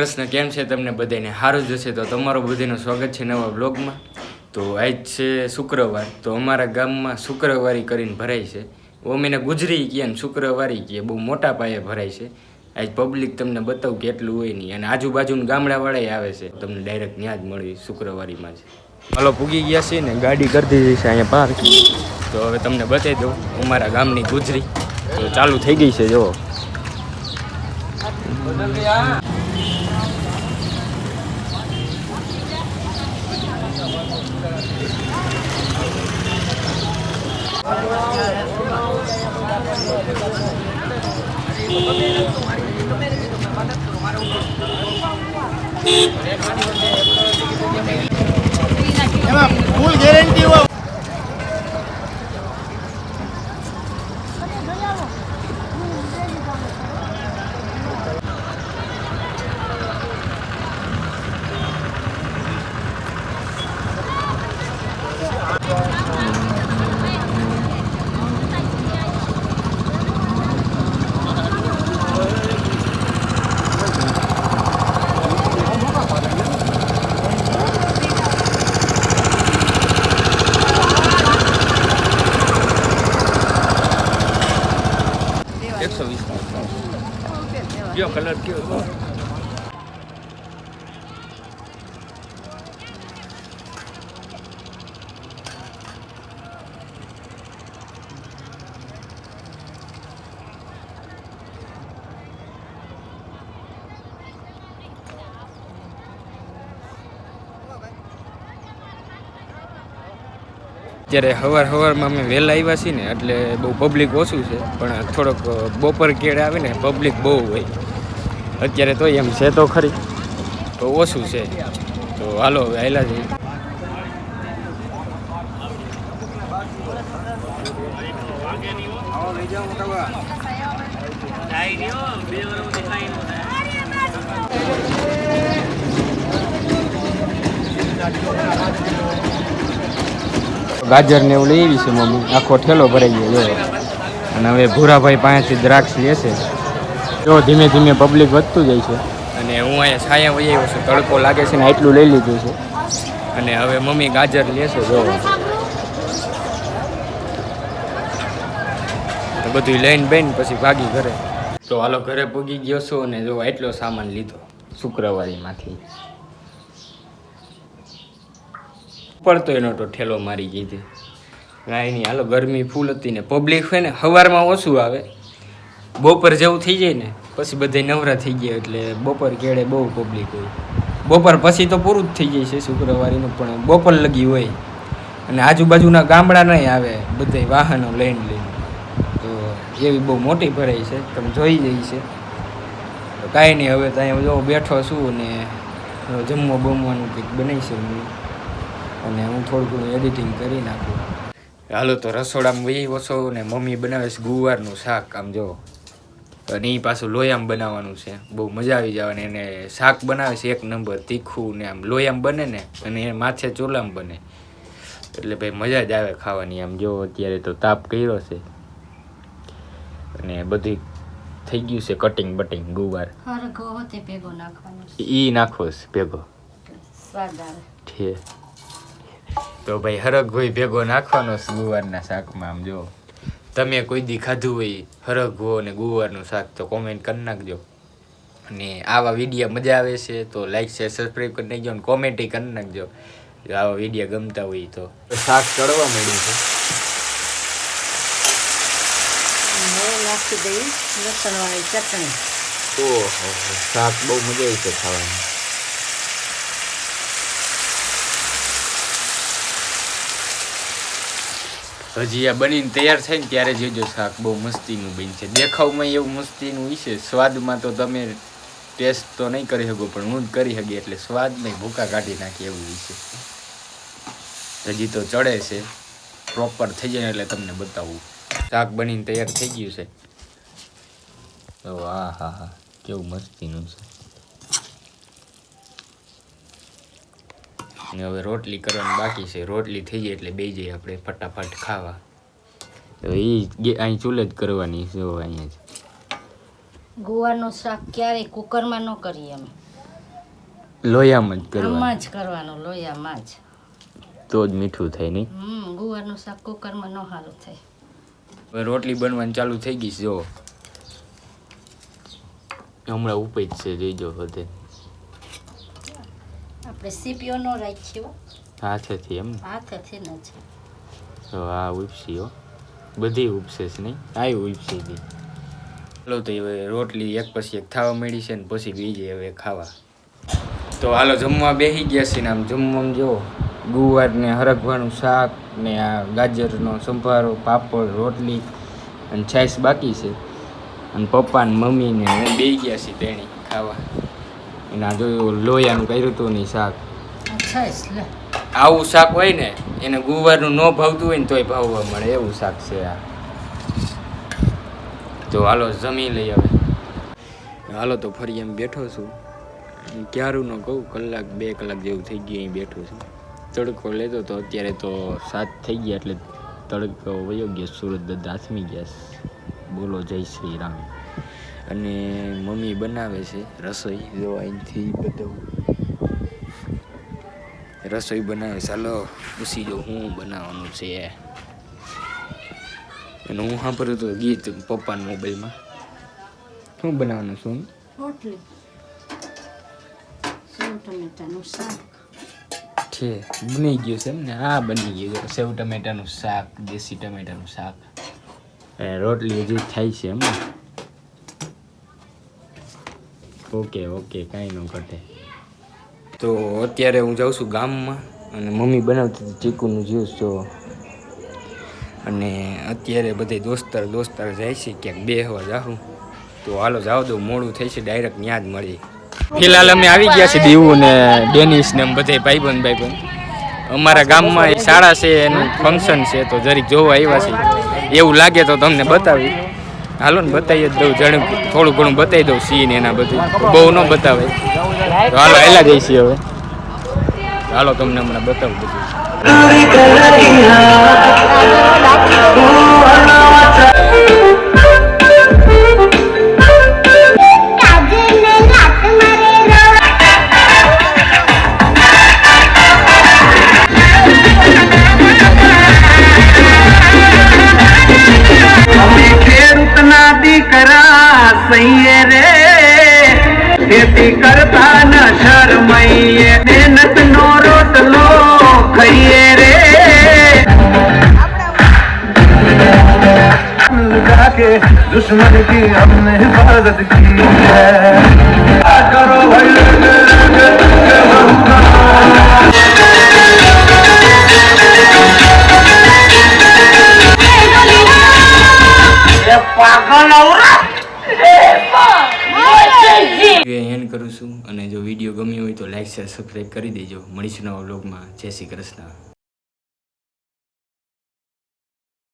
કૃષ્ણ, કેમ છે તમને બધાને સારું જ હશે તો તમારું બધાનું સ્વાગત છે નવા બ્લોગમાં. તો આજ છે શુક્રવાર, તો અમારા ગામમાં શુક્રવારી કરીને ભરાય છે. ઓમીને ગુજરી કહે શુક્રવારી કહે બહુ મોટા પાયે ભરાય છે. આજ પબ્લિક તમને બતાવું કેટલું હોય નહીં અને આજુબાજુના ગામડાવાળાએ આવે છે. તમને ડાયરેક્ટ ત્યાં જ મળી શુક્રવારીમાં જ. હાલો પૂગી ગયા છે ને, ગાડી કરી દીધી અહીંયા પાર્ક તો હવે તમને બતાવી દઉં, અમારા ગામની ગુજરી તો ચાલુ થઈ ગઈ છે જો એમાં ફૂલ ગેરંટી હોય. એકસો વીસ કયો કલર કયો અત્યારે સવાર સવારમાં અમે વહેલા આવ્યા છીએ ને, એટલે બહુ પબ્લિક ઓછું છે, પણ થોડોક બપોર કેળે આવે ને પબ્લિક બહુ હોય. અત્યારે તો એમ છે તો ખરી, તો ઓછું છે. તો હાલો, હવે આવેલા જઈએ ગાજર ને એવું લઈ છે મમ્મી. આખો ઠેલો ભરાઈ ગયો, જો. અને હવે ભૂરાભાઈ પાસેથી દ્રાક્ષ લેશે જો, ધીમે ધીમે પબ્લિક વધતું જાય છે. અને હું અહીંયા છાયા વહી આવ્યો છું. તડકો લાગે છે ને આટલું લઈ લીધું છે. અને હવે મમ્મી ગાજર લેશે જો. બધું લઈને બેન પછી ભાગી ઘરે. તો હાલો ઘરે પૂગી ગયો છું અને જો એટલો સામાન લીધો શુક્રવારીમાંથી. પડતો એનો તો ઠેલો મારી હતી કાંઈ નહીં હાલો ગરમી ફૂલ હતી ને પબ્લિક હોય ને સવારમાં ઓછું આવે. બપોર જેવું થઈ જાય ને, પછી બધે નવરા થઈ ગયા એટલે બપોર કેળે બહુ પબ્લિક હોય. બપોર પછી તો પૂરું જ થઈ જાય છે શુક્રવારીનું, પણ બપોર લગી હોય. અને આજુબાજુના ગામડા નહીં આવે, બધા વાહનો લઈને લઈને. તો એવી બહુ મોટી ભરાઈ છે, તમે જોઈ જઈ છે. કાંઈ નહીં, હવે તો અહીંયા જો બેઠો છું ને જમવા બમવાનું કંઈક બનાવીશું. અને હું થોડું ઘણું એડિટિંગ કરી નાખું. હાલો તો રસોડામાં વહી ઓછો ને મમ્મી બનાવે છે ગુવારનું શાક આમ જો. અને એ પાછું લોયામ બનાવવાનું છે. બહુ મજા આવી જવાની. અને શાક બનાવે છે એક નંબર તીખું ને આમ લોયામ બને ને અને એ માથે ચોલામ બને. એટલે ભાઈ મજા જ આવે ખાવાની. આમ જો અત્યારે તો તાપ કર્યો છે. અને બધી થઈ ગયું છે કટિંગ બટિંગ ગુવાર. એ. નાખો ભેગો. સ્વાદ આવે. છે તો ભાઈ હરગભોઈ ભેગો નાખવાનો છે ગુવારના શાકમાં આમ જો તમે કોઈ દી ખાધું હોય હરગવો અને ગુવારનું શાક તો કોમેન્ટ કરી નાખજો. અને આવા વિડીયા મજા આવે છે તો લાઈક શેર સબસ્ક્રાઈબ કરી નાખજો અને કોમેન્ટ કરી નાખજો. જો આવા વિડીયા ગમતા હોય તો. શાક ચડવા મળ્યું છે. નાખી દઈ લસણવાળી ચટણી. ઓહો શાક બહુ મજા આવી છે ખાવાની. હજી આ બનીને તૈયાર થાય ને ત્યારે જોજો શાક બહુ મસ્તીનું બન છે. દેખાવમાં એવું મસ્તીનું છે. સ્વાદમાં તો તમે ટેસ્ટ તો નહીં કરી શકો, પણ હું કરી શકી એટલે સ્વાદમાં ભૂકા કાઢી નાખી એવું છે. હજી તો ચડે છે. પ્રોપર થઈ જાય એટલે તમને બતાવું. શાક બનીને તૈયાર થઈ ગયું છે. તો હા હા હા. કેવું મસ્તીનું છે. ને હવે રોટલી કરવાની બાકી છે. રોટલી થઈ જાય એટલે બે જઈએ આપણે ફટાફટ ખાવા. તો એ અહીં ચૂલે જ કરવાની છે જો અહીંયા જ. ગુવારનું શાક ક્યારેય કુકરમાં ન કરીએ અમે. લોયામાં જ કરવાનું. જ કરવાનું લોયામાં જ. તો જ મીઠું થાય નહીં? હમ ગુવારનું શાક કુકરમાં ન સારું થાય. હવે રોટલી બનવાની ચાલુ થઈ ગઈ છે જો. હમણાં ઉપજ છે જોઈજો બધે આપણે સીપીઓ ન રાખીએ હો. હાથેથી એમ ને હાથેથી ન છે તો આ ઉપસીઓ બધી ઉપસે છે નહીં આ ઉપસી હતી ચાલો તો હવે રોટલી એક પછી એક ખાવા મળી છે ને પછી બીજે હવે ખાવા. તો હાલો જમવા બેસી ગયા છે ને આમ જમવામાં જો. ગુવાર ને હરગવાનું શાક ને આ ગાજરનો સંભારો પાપડ રોટલી અને છાશ બાકી છે. અને પપ્પા ને મમ્મી ને હું બે ગયા છીએ તેણી ખાવા. એના જોયું લોયાનું કર્યું હતું ને શાક. આવું શાક હોય ને એને ગુવારનું ન ભાવતું હોય ને તોય ભાવવા મળે. એવું શાક છે આ. તો હાલો જમી લઈ હવે. હાલો તો ફરી એમ બેઠો છું. ક્યારું ન કહું કલાક બે કલાક જેવું થઈ ગયું અહીં બેઠો છું. તડકો લેતો તો અત્યારે તો સાત થઈ ગયા એટલે તડકો વયો ગયો. સુરત દાદા આથમી ગયા બોલો જય શ્રી રામ. અને મમ્મી બનાવે છે રસોઈ. જો અહીંથી બધું. રસોઈ બનાવે ચાલો પૂછી જો હું બનાવવાનું છે. અને હું સાંભળ્યું તો ગીત પપ્પાના મોબાઈલમાં. શું બનાવવાનું છું? રોટલી. ટમેટાનું શાક. છે બની ગયું છે એમ ને હા બની ગયું છે. સેવ ટમેટાનું શાક દેશી ટમેટાનું શાક. એ રોટલી હજી થાય છે એમ. ને ઓકે ઓકે, કાંઈ ન ઘટે. તો અત્યારે હું જાઉં છું ગામમાં અને મમ્મી બનાવતી હતી ચીકુનું જ્યુસ, જો. અને અત્યારે બધે દોસ્તાર દોસ્તાર જાય છે, ક્યાંક બેહવા જાઉં તો હાલો જાવ દો, મોડું થઈ છે ડાયરેક્ટ ત્યાં જ મળી. ફિલહાલ અમે આવી ગયા છીએ દીવું ને ડેનિશ ને બધે ભાઈબંધ ભાઈબંધ. અમારા ગામમાં એક શાળા છે, એનું ફંક્શન છે, તો જરીક જોવા આવ્યા છે એવું લાગે તો તમને બતાવી. હાલો ને બતાવી જ દઉં, જણ થોડું ઘણું બતાવી દઉં સીન એના બધું. બહુ ન બતાવે. હાલો એલા જઈ છીએ હવે. હાલો, તમને હમણાં બતાવું બધું. के दुश्मन की हमने हिफाजत की है करो भाई વિડીયો એન્ડ કરું છું અને જો વિડીયો ગમ્યો હોય તો લાઈક શેર સબસ્ક્રાઈબ કરી દેજો મળીશું નવા વ્લોગમાં જય શ્રી કૃષ્ણ